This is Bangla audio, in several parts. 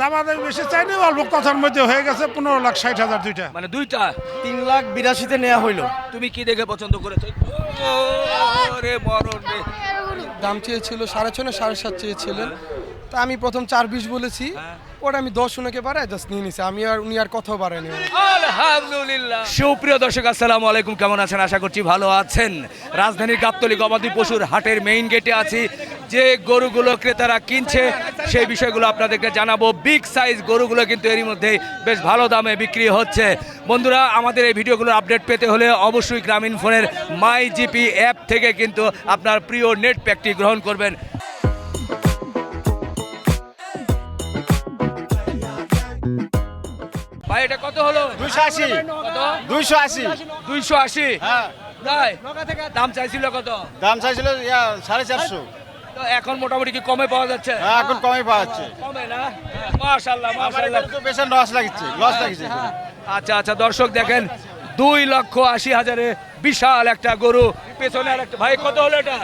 দামাদামি বেশি চাইনি অল্প কথার মধ্যে হয়ে গেছে পনেরো লাখ ষাট হাজার দুইটা। মানে দুইটা। তিন লাখ বিরাশিতে নেওয়া হইল। তুমি কি দেখে পছন্দ করেছ? রে মরণ রে। দাম চেয়েছিল সাড়ে ছয় না সাড়ে সাত চেয়েছিলেন। তা আমি প্রথম চার বিশ বলেছি। ওটা আমি দশ উনাকে বাড়ায় জাস্ট নিয়ে নিছি, আমি আর উনি আর কথাও বাড়ায়নি আলহামদুলিল্লাহ। সুপ্রিয় দর্শক, আসসালামু আলাইকুম, কেমন আছেন? আশা করছি ভালো আছেন। রাজধানীর গাবতলী গবাদি পশুর হাটের মেইন গেটে আছি। যে গরুগুলো ক্রেতারা কিনছে, সেই বিষয়গুলো আপনাদেরকে জানাব। বিগ সাইজ গরুগুলো কিন্তু এরই মধ্যেই বেশ ভালো দামে বিক্রি হচ্ছে। বন্ধুরা, আমাদের এই ভিডিওগুলোর আপডেট পেতে হলে অবশ্যই গ্রামীণ ফোনের মাই জিপি অ্যাপ থেকে কিন্তু আপনার প্রিয় নেট প্যাকটি গ্রহণ করবেন। ভাই এটা কত হলো? দুইশো আশি। কত? দুইশো আশি। দুইশো আশি? হ্যাঁ। তাই দাম চাইছিল কত? দাম চাইছিল সাড়ে চারশো। তো এখন মোটামুটি কি কমে পাওয়া যাচ্ছে? হ্যাঁ এখন কমে পাওয়া যাচ্ছে। কমে না? একটু বেশি লস লাগছে লস লাগছে আচ্ছা আচ্ছা দর্শক দেখেন দুই লক্ষ আশি হাজারে বিশাল একটা গরু পেছনে আর একটা ভাই কত হলো এটা?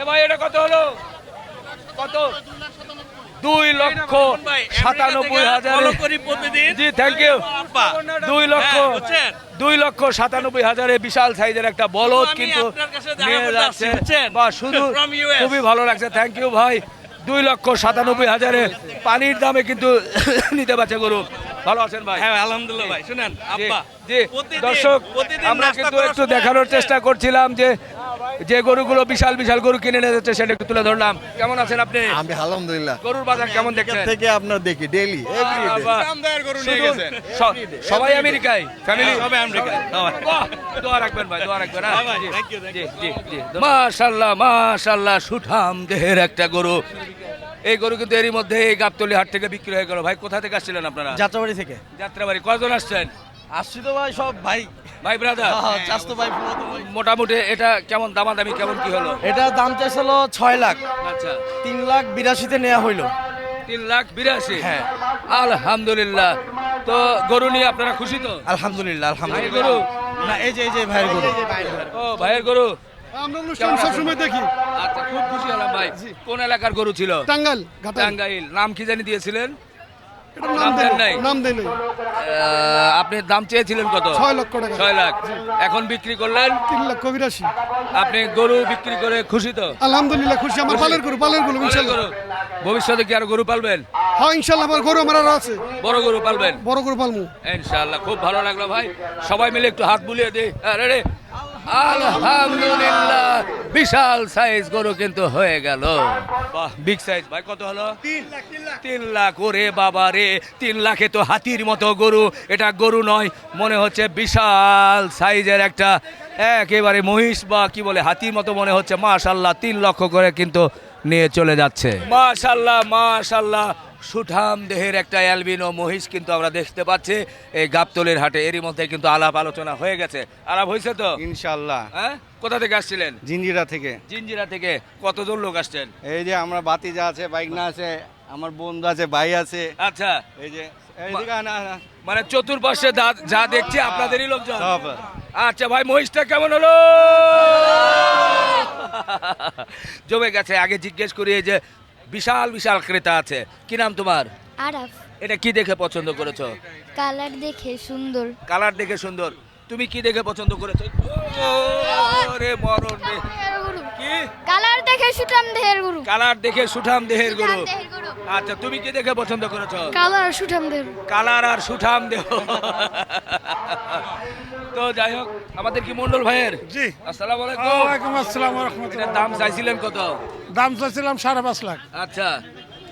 এ ভাই এটা কত হলো? কত? দুই লক্ষ সাতানব্বই হাজার। জি থ্যাংক ইউ দুই লক্ষ দুই লক্ষ সাতানব্বই হাজারে বিশাল সাইজের একটা বলদ কিন্তু নিয়ে যাচ্ছে। বা শুধু খুবই ভালো লাগছে। থ্যাংক ইউ ভাই। দুই লক্ষ সাতানব্বই হাজারে পানির দামে কিন্তু নিতে পারছে গরু। ভালো আছেন ভাই? হ্যাঁ আলহামদুলিল্লাহ ভাই শুনেন জি, আব্বা জি। দর্শক আমরা কিন্তু একটু দেখানোর চেষ্টা করছিলাম যে যে গরুগুলো বিশাল বিশাল গরু কিনে নিয়ে যাচ্ছে সেটা একটু তুলে ধরলাম। কেমন আছেন আপনি? আমি আলহামদুলিল্লাহ। গরুর বাজার কেমন দেখছেন? থেকে আপনার দেখি ডেইলি সবাই আমেরিকায় ফ্যামিলি সবাই আমেরিকায়, সবাই। দোয়া রাখবেন ভাই দোয়া রাখবেন হ্যাঁ? মাশাআল্লাহ মাশাআল্লাহ সুঠাম দেহের একটা গরু। এই গরু কিন্তু এরই মধ্যে এই গাবতলি হাট থেকে বিক্রি হয়ে গেল। ভাই কোথা থেকে আসছিলেন আপনারা? যাত্রাবাড়ি থেকে। যাত্রাবাড়ি কয়জন আসছেন? আসছি তো ভাই সব ভাই। ভাই ব্রাদার চাস্তো ভাই মোটামুটি এটা কেমন দামাদামি কেমন কি হলো? এটা দাম চাইছিল ছয় লাখ। আচ্ছা। তিন লাখ বিরাশিতে নেওয়া হইল। তিন লাখ বিরাশি? হ্যাঁ। আলহামদুলিল্লাহ। তো গরু নিয়ে আপনারা খুশি তো? আলহামদুলিল্লাহ আলহামদুলিল্লাহ। গরু? না এই যে এই যে ভাইয়ের গরু। ও ভাইয়ের গরু? আমরা সবসময় দেখি। আচ্ছা খুব খুশি হলাম ভাই। কোন এলাকার গরু ছিল? টাঙ্গাইল। নাম কি জানি দিয়েছিলেন? নাম আপনি দাম চেয়েছিলেন কত? ছয় লক্ষ টাকা। ছয় লাখ। এখন বিক্রি করলেন? তিন লক্ষ বিরাশি আপনি গরু বিক্রি করে খুশি তো? আলহামদুলিল্লাহ খুশি। আমার পালের গরু পালের গরু ইনশাল্লাহ। ভবিষ্যতে কি আর গরু পালবেন? হ্যাঁ ইনশাল্লাহ আমার গরু আমার আছে। বড় গরু পালবেন? বড় গরু পালমু ইনশাআল্লাহ খুব ভালো লাগল ভাই। সবাই মিলে একটু হাত বুলিয়ে দিই। আরে রে আলহামদুলিল্লাহ। বিশাল সাইজ গরু কিন্তু হয়ে গেল। বিগ সাইজ ভাই, কত হলো? তিন লাখ। ওরে বাবা রে, তিন লাখে তো হাতির মতো গরু। এটা গরু নয়, মনে হচ্ছে বিশাল সাইজের একটা, একেবারে মহিষ বা কি বলে, হাতির মতো মনে হচ্ছে। মাশাল্লাহ, তিন লক্ষ করে কিন্তু নিয়ে চলে যাচ্ছে। মাশাল্লাহ মাশাল্লাহ। সুঠাম দেহের একটা অ্যালবিনো মহিষ কিন্তু আমরা দেখতে পাচ্ছি। এই গাবতলের হাটে এরই মধ্যে কিন্তু আলাপ আলোচনা হয়ে গেছে। আলাপ হয়েছে তো? ইনশাল্লাহ হ্যাঁ? কোথা থেকে আসছিলেন? জিঞ্জিরা থেকে। জিঞ্জিরা থেকে। কতজন লোক আসছেন? এই যে আমরা বাতিজা আছে বাইক না আছে আমার বন্ধু আছে ভাই আছে। আচ্ছা। এই যে। মানে চতুর্পাশে যা- যা দেখছি আপনাদেরই লোকজন। আচ্ছা ভাই মহিষটা কেমন হলো? জমে গেছে। আগে জিজ্ঞেস করি এই যে বিশাল বিশাল ক্রেতা আছে। কি নাম তোমার? আরাফ। এটা কি দেখে পছন্দ করেছ? কালার দেখে সুন্দর। কালার দেখে সুন্দর। তুমি কি দেখে পছন্দ করেছ? রে মরণ রে। কালার দেখে সুঠাম দেহের গরু। কালার দেখে সুঠাম দেহের গরু। সুঠাম দেহের গরু। আচ্ছা তুমি কি দেখে পছন্দ করেছ? কালার সুঠাম দেহের কালার আর সুঠাম দেহ। তো যাই হোক আমাদের কি মন্ডল ভাইয়ের? জি। আসসালামু আলাইকুম। ওয়ালাইকুম আসসালাম এটার রহমতুল্লাহ। দাম চাইছিলেন কত? দাম চাইছিলাম সাড়ে পাঁচ লাখ। আচ্ছা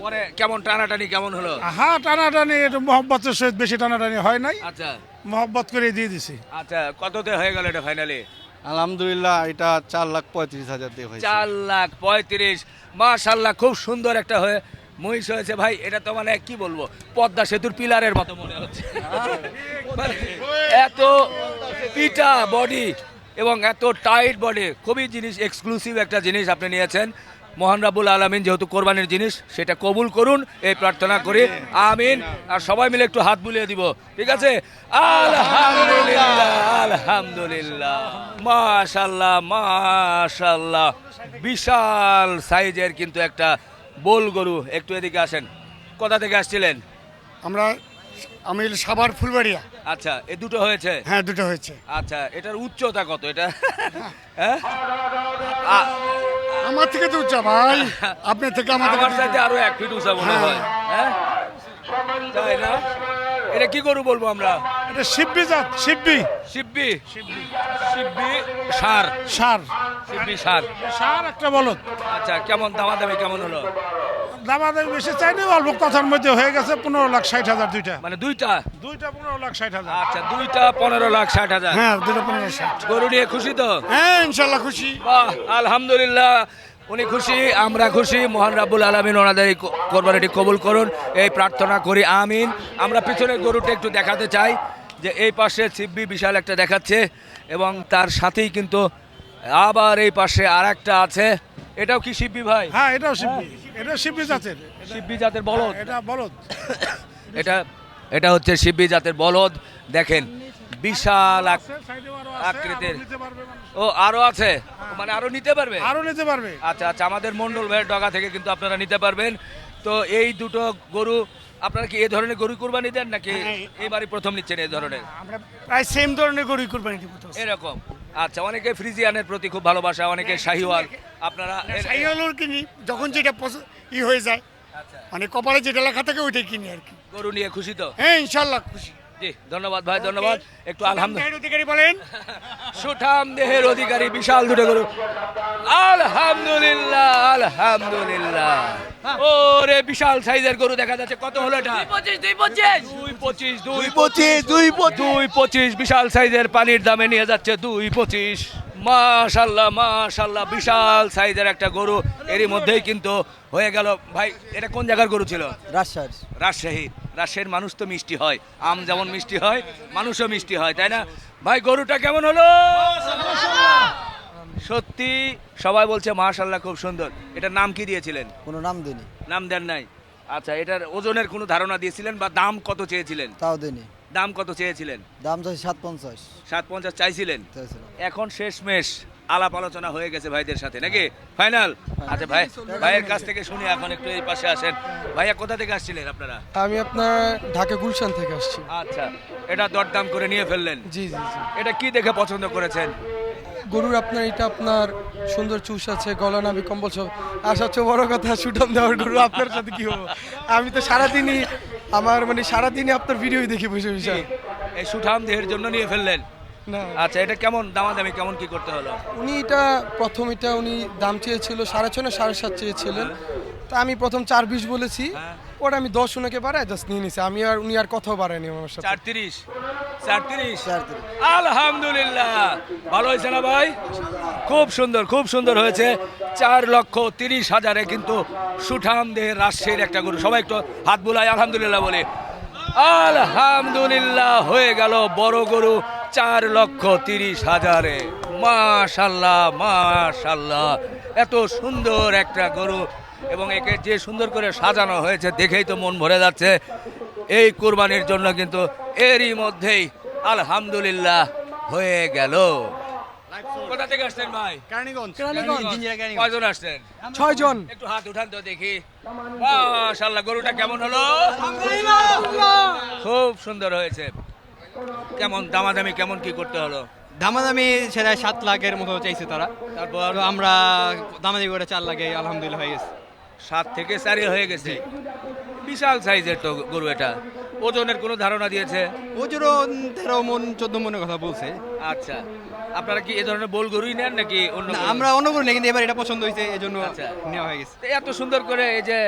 পরে কেমন টানাটানি কেমন হলো? হ্যাঁ টানাটানি একটু মহব্বতের সহিত বেশি টানাটানি হয় নাই। আচ্ছা। মহব্বত করে দিয়ে দিছি। আচ্ছা কততে হয়ে গেল এটা ফাইনালি আলহামদুলিল্লাহ, এটা চার লাখ পঁয়ত্রিশ হাজার দিয়ে হয়েছে। চার লাখ পঁয়ত্রিশ মাশাল্লাহ খুব সুন্দর একটা হয়ে মহিষ হয়েছে। ভাই, এটা তো মানে কি বলব, পদ্মা সেতুর পিলারের মতো মনে হচ্ছে। মানে এত পিটা বডি এবং এত টাইট বডি খুবই জিনিস এক্সক্লুসিভ একটা জিনিস আপনি নিয়েছেন। মোহন রাবুল আলমিন যেহেতু কোরবানির জিনিস সেটা কবুল করুন এই প্রার্থনা করি। আমিন। আর সবাই মিলে একটু হাত বুলিয়ে দিব। ঠিক আছে? আলহামদুলিল্লাহ আলহামদুলিল্লাহ। মাশাল্লাহ মাশাল্লাহ বিশাল সাইজের কিন্তু একটা বোল গরু। একটু এদিকে আসেন। কোথা থেকে আসছিলেন? আমরা আমি সাবার ফুলবাড়িয়া। আচ্ছা এ দুটো হয়েছে? হ্যাঁ দুটো হয়েছে। আচ্ছা এটার উচ্চতা কত? এটা? হ্যাঁ? আমার থেকে তো উঁচা ভাই। আপনার থেকে আমার আমার সাথে আরও এক ফিট উঁচা মনে হয়। হ্যাঁ? তাই না? এটা কি গরু বলব আমরা? এটা শিববি জাত শিববি। শিববি? শিববি সার। সার। শিববি সার। সার একটা বলদ। আচ্ছা কেমন দামা দামি কেমন হলো? দামাদামি বেশি চাইনি অল্প কথার মধ্যে হয়ে গেছে পনেরো লাখ ষাট হাজার দুইটা। মানে দুইটা? দুইটা পনেরো লাখ ষাট হাজার। আচ্ছা দুইটা পনেরো লাখ ষাট হাজার। হ্যাঁ দুটো পনেরো ষাট। গরু নিয়ে খুশি তো? হ্যাঁ ইনশাল্লাহ খুশি। বাহ আলহামদুলিল্লাহ উনি খুশি আমরা খুশি। মহান রাব্বুল আলমিন ওনাদের এই কোরবানিটি কবুল করুন এই প্রার্থনা করি আমিন। আমরা পিছনের গরুটা একটু দেখাতে চাই যে এই পাশে ছিব্বি বিশাল একটা দেখাচ্ছে এবং তার সাথেই কিন্তু আবার এই পাশে আর একটা আছে। এটাও কি শিববি ভাই? হ্যাঁ এটাও শিববি। এটা শিববি জাতের। শিববি জাতের বলদ? এটা বলদ। এটা এটা হচ্ছে শিববি জাতের বলদ। দেখেন বিশাল আকৃতির। ও আরও আছে? মানে আরও নিতে পারবে? আরও নিতে পারবে। আচ্ছা আচ্ছা আমাদের মন্ডল ভাইয়ের ডগা থেকে কিন্তু আপনারা নিতে পারবেন। তো এই দুটো গরু আপনারা কি এই ধরনের গরু কুরবানি দেন নাকি এইবারই প্রথম নিচ্ছেন এই ধরনের? আমরা প্রায় সেম ধরনের গরুই কোরবানি দিব এরকম। আচ্ছা অনেকে ফ্রিজিয়ানের প্রতি খুব ভালোবাসা অনেকে শাহিওয়াল। আপনারা এর- কিনি যখন যেটা পছন্দ ই হয়ে যায়। আচ্ছা, মানে কপালে যেটা লেখা থাকে ওইটাই কিনি আর কি। গরু নিয়ে খুশি তো? হ্যাঁ ইনশাল্লাহ খুশি। জি ধন্যবাদ ভাই ধন্যবাদ। একটু আলহামদুলিল্লাহ অধিকারী বলেন। সুঠাম দেহের অধিকারী বিশাল দুটো গরু। আলহামদুলিল্লাহ আলহামদুলিল্লাহ। ওরে বিশাল সাইজের গরু দেখা যাচ্ছে। কত হলো এটা? দুই পঁচিশ দুই পঁচিশ। দুই পঁচিশ দুই দুই পঁচিশ বিশাল সাইজের পানির দামে নিয়ে যাচ্ছে দুই পঁচিশ। মাশাল্লাহ মাশাল্লাহ বিশাল সাইজের একটা গরু। এরই মধ্যেই কিন্তু হয়ে গেল। ভাই এটা কোন জায়গার গরু ছিল? রাজশাহী রাজশাহী। রাজশাহীর মানুষ তো মিষ্টি হয়। আম যেমন মিষ্টি হয় মানুষও মিষ্টি হয় তাই না? ভাই গরুটা কেমন হলো? সত্যি সবাই বলছে মাশাল্লাহ খুব সুন্দর। এটার নাম কি দিয়েছিলেন? কোনো নাম দিনি নাম দেন নাই। আচ্ছা এটার ওজনের কোনো ধারণা দিয়েছিলেন বা দাম কত চেয়েছিলেন? তাও দিনি দাম কত চেয়েছিলেন? দাম চাই সাত পঞ্চাশ সাত পঞ্চাশ চাইছিলেন এখন শেষমেশ আলাপ আলোচনা হয়ে গেছে ভাইদের সাথে নাকি? ফাইনাল? আচ্ছা ভাই ভাইয়ের কাছ থেকে শুনি এখন একটু এই পাশে আসেন। ভাইয়া কোথা থেকে আসছিলেন আপনারা? আমি আপনার ঢাকা গুলশান থেকে আসছি। আচ্ছা এটা দরদাম করে নিয়ে ফেললেন। জি জি জি। এটা কি দেখে পছন্দ করেছেন? গরুর আপনার এটা আপনার সুন্দর চুষ আছে গলা নাবি কম্বল সব আর সবচেয়ে বড় কথা সুঠাম দেওয়ার গরু আপনার সাথে কি হব? আমি তো সারাদিনই আমার মানে সারাদিনই আপনার ভিডিওই দেখি বসে বসে। এই সুঠাম দেহের জন্য নিয়ে ফেললেন। না। আচ্ছা এটা কেমন দামাদামি কেমন কি করতে হলো? উনি এটা প্রথম এটা উনি দাম চেয়েছিল সাড়ে ছয় না সাড়ে সাত চেয়েছিলেন। তা আমি প্রথম চার বিশ বলেছি। হ্যাঁ। ওটা আমি দশ উনাকে বাড়ায় জাস্ট নিয়ে নিছি। আমি আর উনি আর কথাও বাড়ায়নি আমার সাথে। চার তিরিশ? চার তিরিশ। আলহামদুলিল্লাহ। ভালো হয়েছে না ভাই? খুব সুন্দর খুব সুন্দর হয়েছে। চার লক্ষ তিরিশ হাজারে কিন্তু সুঠাম দেহের একটা গরু। সবাই একটু হাত বুলাই আলহামদুলিল্লাহ বলে। আলহামদুলিল্লাহ হয়ে গেল বড় গরু চার লক্ষ তিরিশ হাজারে। মাশাল্লাহ মাশাল্লাহ। এত সুন্দর একটা গরু এবং একে যে সুন্দর করে সাজানো হয়েছে দেখেই তো মন ভরে যাচ্ছে। এই কুরবানির জন্য কিন্তু এরই মধ্যেই আলহামদুলিল্লাহ হয়ে গেল। কোথা থেকে আসছেন ভাই? কয়জন আসছেন? ছয় জন একটু হাত উঠান তো দেখি। মাশাল্লাহ গরুটা কেমন হলো? খুব সুন্দর হয়েছে। কেমন দামাদামি কেমন কি করতে হলো? দামাদামি সেটা সাত লাখের মতো চাইছে তারা। তারপর? আমরা দামাদামি করে চার লাখে আলহামদুলিল্লাহ হয়ে গেছে। সাত থেকে চারি হয়ে গেছে। বিশাল সাইজের তো গরু এটা। ওজনের কোনো ধারণা দিয়েছে? ওজোরও তেরো মন চোদ্দ মনের কথা বলছে। আচ্ছা। আপনারা কি এ ধরনের বোল গরুই নেন নাকি অন্য আমরা অন্য নেই কিন্তু এবার এটা পছন্দ হয়েছে এই জন্য আচ্ছা। নেওয়া হয়ে গেছে। এত সুন্দর করে এই যে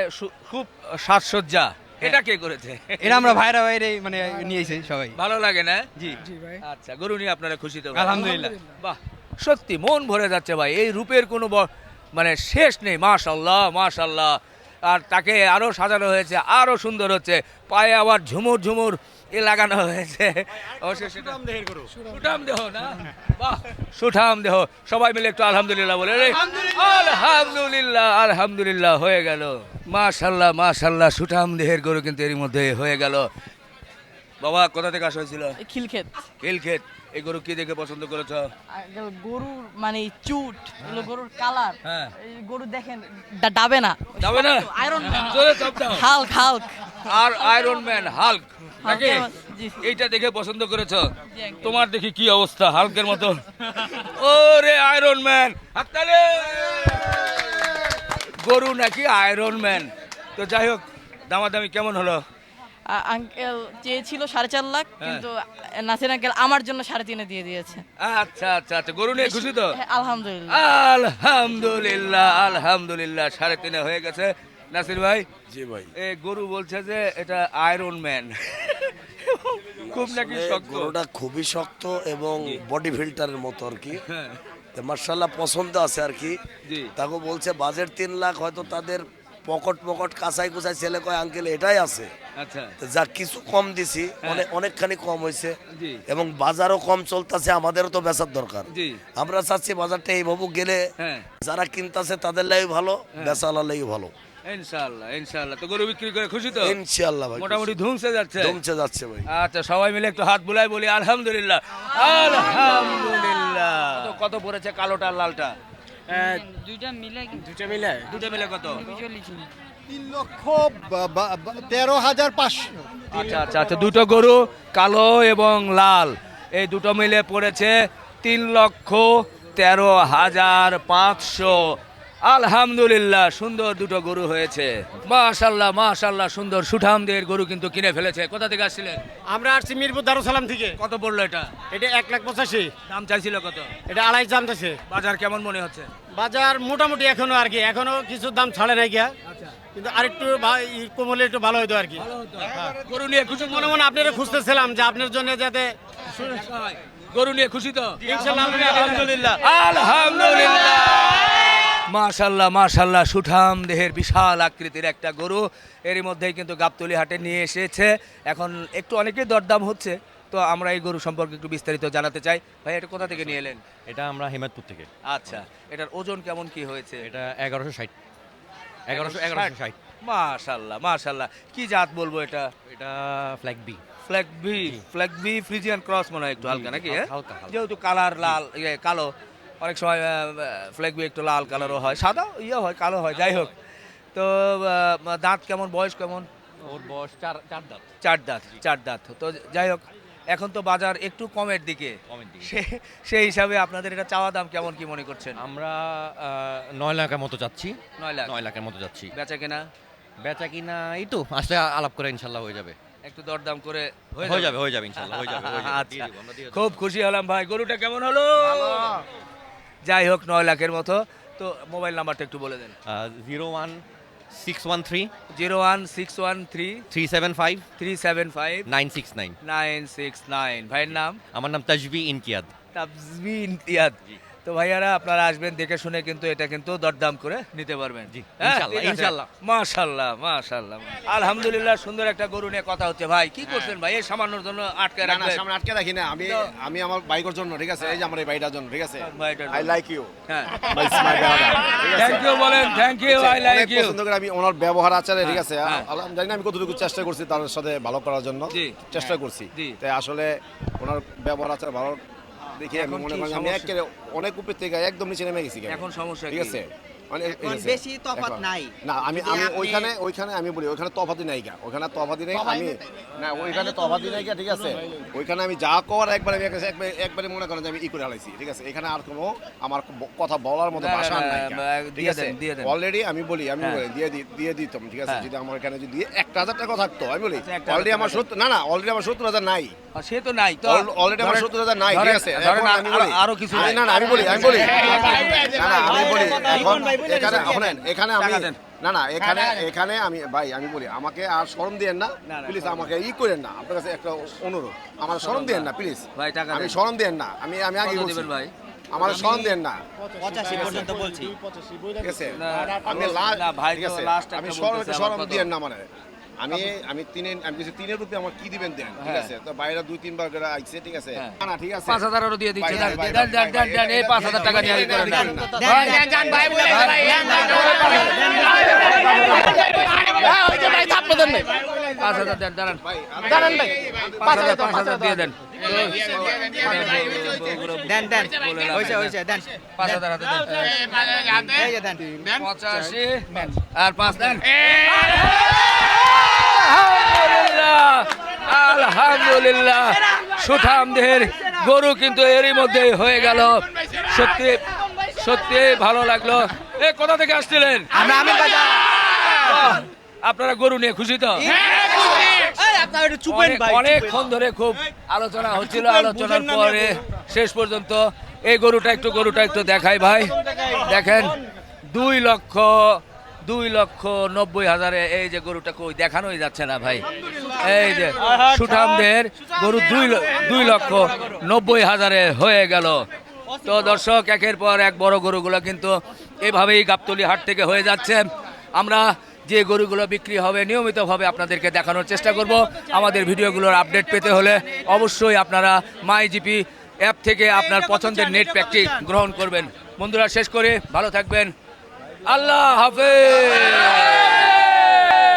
খুব সাজসজ্জা এটা কে করেছে? এটা আমরা ভাইরা ভাইরে মানে নিয়েছি সবাই। ভালো লাগে না? জি। জি আচ্ছা গরু নিয়ে আপনারা খুশি তো আলহামদুলিল্লাহ। বাহ সত্যি মন ভরে যাচ্ছে ভাই। এই রূপের কোনো ব- মানে শেষ নেই মাশাল্লাহ মাশাল্লাহ। আর তাকে আরও সাজানো হয়েছে আরও সুন্দর হচ্ছে। পায়ে আবার ঝুমুর ঝুমুর এ লাগানো হয়েছে। সুঠাম দেহ না? বাহ সুঠাম দেহ। সবাই মিলে একটু আলহামদুলিল্লাহ বলে রে। আলহামদুলিল্লাহ আলহামদুলিল্লাহ হয়ে গেল। মাশাল্লাহ মাশাল্লাহ সুঠাম দেহের গরু কিন্তু এর মধ্যে হয়ে গেল। বাবা কোথা থেকে আসা হয়েছিল? খিলক্ষেত। খেলক্ষেত। এই গরু কি দেখে পছন্দ করেছ? গরুর মানে চুট গরুর কালার। হ্যাঁ। এই গরু দেখেন ডাবে না। যাবে না? আয়রন। Hulk Hulk. আর আয়রন ম্যান হাল্ক। নাকি? এইটা দেখে পছন্দ করেছ? তোমার দেখি কি অবস্থা হালকের মতো? ও রে আয়রন ম্যান হাততালি! গরু নাকি আয়রন ম্যান তো যাই হোক দামাদামি কেমন হলো? আঙ্কেল চেয়েছিল সাড়ে চার লাখ হ্যাঁ। কিন্তু নাসির আঙ্কেল আমার জন্য সাড়ে তিনে দিয়ে দিয়েছে। আচ্ছা আচ্ছা আচ্ছা গরু নিয়ে খুশি তো? হ্যাঁ, আলহামদুলিল্লাহ। আলহামদুলিল্লাহ আলহামদুলিল্লাহ সাড়ে তিনে হয়ে গেছে। নাসির ভাই? জি ভাই। এই গরু বলছে যে এটা আয়রন ম্যান খুব নাকি শক্ত? গরুটা খুবই শক্ত এবং বডি ফিল্টারের মতো আর কি। হ্যাঁ। মার্শাল্লাহ পছন্দ আছে আর কি। তাকে বলছে বাজেট তিন লাখ হয়তো তাদের পকট পকট কাঁচাই কুচাই ছেলে কয় আঙ্কেল এটাই আছে। যা কিছু কম দিছি অনেক অনেকখানি কম হয়েছে এবং বাজারও কম চলতেছে আমাদেরও তো বেচার দরকার। আমরা চাচ্ছি বাজারটা এইভাবে গেলে হ্যাঁ। যারা কিনতেছে তাদের লাই ভালো বেচালার লাই ভালো। ইনশাআল্লাহ ইনশাআল্লাহ। তো গরু বিক্রি করে খুশি তো? ইনশাল্লাহ ভাই মোটামুটি ধুমসে যাচ্ছে? জমছে যাচ্ছে ভাই। আচ্ছা সবাই মিলে একটু হাত বুলাই বলি আলহামদুলিল্লাহ। আলহামদুলিল্লাহ। তো কত পড়েছে কালোটা লালটা? দুইটা মিলে দুটো মিলে দুটো মিলে কত? তিন লক্ষ তেরো হাজার পাঁচশো। আচ্ছা আচ্ছা আচ্ছা দুটো গরু কালো এবং লাল। এই দুটো মিলে পড়েছে তিন লক্ষ তেরো হাজার পাঁচশো। আলহামদুলিল্লাহ সুন্দর দুটো গরু হয়েছে। মাশাল্লাহ মাশাল্লাহ সুন্দর। সুঠামদের গরু কিন্তু কিনে ফেলেছে। কোথা থেকে আসছিলেন? আমরা আসছি মিরপুর দারুসালাম থেকে। কত পড়ল এটা? এটা এক লাখ পঁচাশি। দাম চাইছিল কত? এটা আড়াই জামতেছে বাজার কেমন মনে হচ্ছে? বাজার মোটামুটি এখনও আর কি এখনও কিছু দাম ছাড়ে নাই গিয়া। কিন্তু আরেকটু কম হলে একটু ভালো হতো আর কি। গরু নিয়ে খুশি মনে মনে আপনারা খুঁজতেছিলাম যে আপনার জন্য যাতে গরু নিয়ে খুশি তো? আলহামদুলিল্লাহ। আলহামদুলিল্লাহ। মাশাল্লাহ মাশাল্লাহ সুঠাম দেহের বিশাল আকৃতির একটা গরু। এরই মধ্যেই কিন্তু গাবতলি হাটে নিয়ে এসেছে। এখন একটু অনেকেই দরদাম হচ্ছে তো আমরা এই গরু সম্পর্কে একটু বিস্তারিত জানাতে চাই। ভাই এটা কোথা থেকে নিয়ে এলেন? এটা আমরা হেমাদপুর থেকে। আচ্ছা এটার ওজন কেমন কি হয়েছে? এটা এগারোশো ষাট। এগারোশো এগারোশো ষাট। মাশাল্লাহ মাশাল্লাহ। কি জাত বলব এটা? এটা flag B flag B flag B Friesian cross মনে হয় একটু হালকা নাকি হ্যাঁ? যেহেতু কালার লাল ইয়ে, কালো অনেক সময় ফ্ল্যাগ বি একটু লাল কালারও হয়। সাদা ইয়ে হয় কালো হয় যাই হোক। তো দাঁত কেমন বয়স কেমন? ওর বয়স চার চার দাঁত। চার দাঁত চার দাঁত। তো যাই হোক এখন তো বাজার একটু কমের দিকে। সেই হিসাবে আপনাদের এটা চাওয়া দাম কেমন কি মনে করছেন? আমরা নয় লাখের মতো যাচ্ছি। নয় লাখ। নয় লাখের মতো যাচ্ছি। বেচা কিনা? বেচা কিনা এই তো আসলে আলাপ করে ইনশাল্লাহ হয়ে যাবে। একটু দরদাম করে হয়ে যাবে? হয়ে যাবে ইনশাল্লাহ হয়ে যাবে আচ্ছা। খুব খুশি হলাম ভাই। গরুটা কেমন হলো? যাই হোক নয় লাখের মতো। তো মোবাইল নাম্বারটা একটু বলে দেন। Zero one six one three zero one six one three three seven five three seven five nine six nine nine six nine ভাইয়ের নাম আমার নাম তাজবি ইনকিয়াদ। তাজবি ইমতিয়াজ তো ভাইয়ারা আপনারা আসবেন দেখে শুনে কিন্তু এটা কিন্তু দরদাম করে নিতে পারবেন। জি, হ্যাঁ, ইনশাল্লাহ? মাশাল্লাহ মাশাল্লাহ আলহামদুলিল্লাহ সুন্দর একটা গরু নিয়ে কথা হচ্ছে। ভাই কি করছেন ভাই? এই সামান্যর জন্য আটকে না না রাখবেন। সামনে আটকে রাখি না। আমি আমি আমার বাইকের জন্য ঠিক আছে? এই যে আমার এই বাইকটার জন্য ঠিক আছে? আই লাইক ইউ হ্যাঁ। থ্যাংক ইউ বলেন thank you I like you পছন্দ করে আমি ওনার ব্যবহার আচারে ঠিক আছে? হ্যাঁ। জানি না আমি কতটুকু চেষ্টা করছি তার সাথে ভালো করার জন্য। চেষ্টা করছি। তাই আসলে ওনার ব্যবহার আচার ভালো দেখে আমি এখন মনে করি আমি একেবারে অনেক উপর থেকে একদম নিচে নেমে গেছি এখন সমস্যা ঠিক আছে। বেশি তফাৎ এখন- নাই। না আমি আমি ওইখানে ওইখানে আমি বলি ওইখানে তফাতি নাই ওইখানে তফাতি নেই আমি না? ওইখানে তফাতি নাই ঠিক আছে। ওইখানে আমি যা কর একবার আমি একবারে- একবারে একবারে মনে করেন যে আমি ই করে হালাইছি ঠিক আছে? এখানে আর কোনো আমার কথা বলার মতো ভাষা নাই ঠিক আছে? দেন, দিয়ে দেন। অলরেডি আমি বলি আমি হ্যাঁ। দিয়ে দিয়ে দিতাম ঠিক আছে? হ্যাঁ। যদি আমার এখানে যদি একটা হাজার টাকা থাকতো আমি বলি আচ্ছা, অলরেডি আমার টাকা সত্তর না না অলরেডি আমার সত্তর হাজার নাই। সে তো নাই তো অলরেডি আমার সত্তর হাজার নাই ঠিক আছে? আরও কিছু না না আমি বলি আমি বলি না না আমি বলি এখন এখানে শুনেন এখানে আমি না না এখানে এখানে আমি ভাই আমি বলি আমাকে আর শরম দিয়েন না। প্লিজ আমাকে ই করেন না। আপনার কাছে একটা অনুরোধ। আমার শরম দিয়েন না। প্লিজ। ভাই, টাকা আমি দেন। শরম দিয়েন না। আমি আমি আগে দিবেন ভাই? আমার শরম দিয়েন না। পঁচাশি পর্যন্ত বলছি। ঠিক আছে? আমি লাস্ট ভাই ঠিক আছে। আমি শরম শরম দিয়েন না মানে। আমি আমি তিনে আমি কিছু তিনের রূপে আমার কি দিবেন দেন ঠিক আছে তো বাইরে দুই তিনবার করে আইছে ঠিক আছে হ্যাঁ। না ঠিক আছে পাঁচ হাজার আরও দিয়ে দিচ্ছে ভাই, দেন ভাই, দেন ভাই, দেন দেন দেন এই ভাই, পাঁচ ভাই, হাজার টাকা ভাই, নিয়ে ভাই, করেন ভাই, ভাই, পাঁচ হাজার দেন দাঁড়ান দাঁড়ান ভাই পাঁচ হাজার পাঁচ হাজার দিয়ে দেন দেন দেন হয়েছে হয়েছে দেন পাঁচ হাজার হাতে দেন এই যে দেন পঁচাশি আর পাঁচ দেন আলহামদুলিল্লাহ আলহামদুলিল্লাহ। সুঠামদের গরু কিন্তু এরই মধ্যে হয়ে গেল। সত্যি সত্যি ভালো লাগল। এ কোথা থেকে আসছিলেন? আপনারা গরু নিয়ে খুশি তো? এই আপনার একটু চুপেন অনেকক্ষণ ধরে খুব আলোচনা হচ্ছিল আলোচনার পরে শেষ পর্যন্ত এই গরুটা একটু গরুটা একটু দেখাই ভাই। দেখেন দুই লক্ষ দুই লক্ষ নব্বই হাজারে এই যে গরুটা কই দেখানোই যাচ্ছে না ভাই। এই যে সুঠামদের গরু দুই দুই লক্ষ নব্বই হাজারে হয়ে গেল। তো দর্শক একের পর এক বড় গরুগুলো কিন্তু এভাবেই গাবতলি হাট থেকে হয়ে যাচ্ছে। আমরা যে গরুগুলো বিক্রি হবে নিয়মিতভাবে আপনাদেরকে দেখানোর চেষ্টা করব। আমাদের ভিডিওগুলোর আপডেট পেতে হলে অবশ্যই আপনারা মাই জিপি অ্যাপ থেকে আপনার পছন্দের নেট প্যাকটি গ্রহণ করবেন। বন্ধুরা শেষ করে ভালো থাকবেন। আল্লাহ হাফেজ।